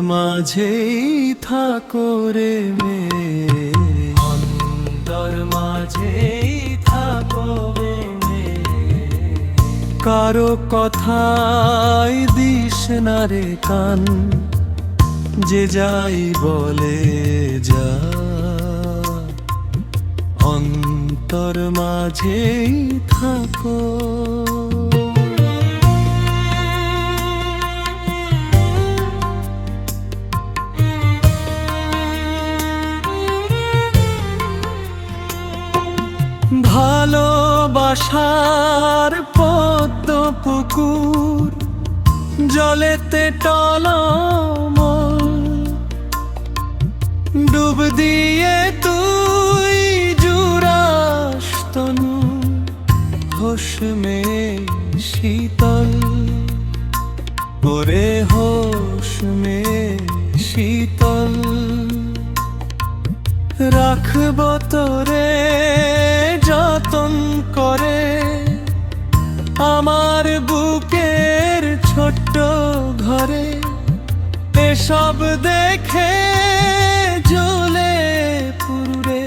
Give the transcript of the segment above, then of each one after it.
মাঝেই থাকো রে মে অন্তর মাঝেই থাকো রে কারও কথাই দিস না রে কান, যে যাই বলে যা। অন্তর মাঝেই থাকো। ভালোবাসার পদ্ম পুকুর, জলেতে টলম ডুব দিয়ে তুই জুড়াস তনু হোস মে শীতল। ওরে হোস মে শীতল, রাখব তোরে যতন করে আমার বুকের ছোট্ট ঘরে, এসব দেখে জ্বলে পুরে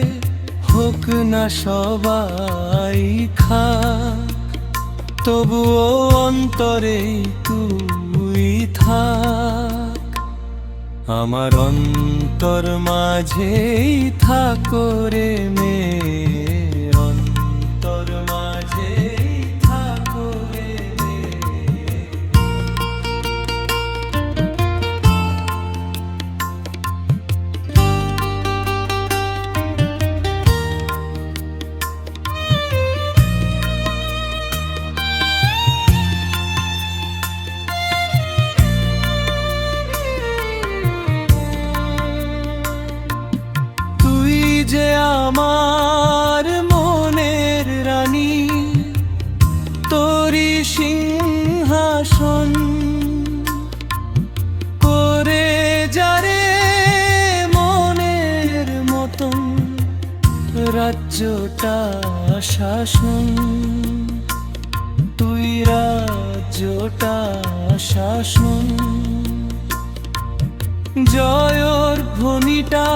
হোক না সবাই খা তবুও অন্তরে তুই থাক। আমার অন্তর মাঝেই থাকো রে আমার মনের রানী তোরি সিংহাসন। করে যারে মনের মতন রাজ্যটা শাসন, তুই রাজ্যটা শাসন। জয়র ধ্বনিটা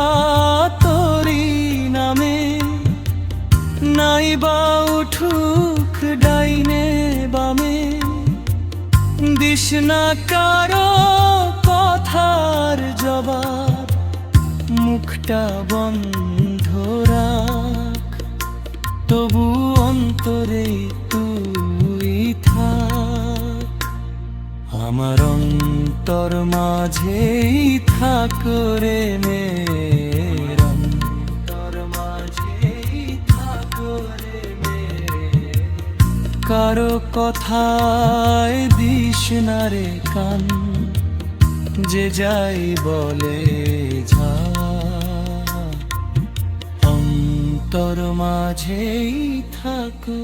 দিস কারও কথার জবাব। মুখটা বন্ধ রাখ। তবু অন্তরে তুই থাক। আমার অন্তর মাঝেই থাক রে। কারও কথায় দিস না রে কান যে যাই বলে যা। অন্তর মাঝেই থাকো।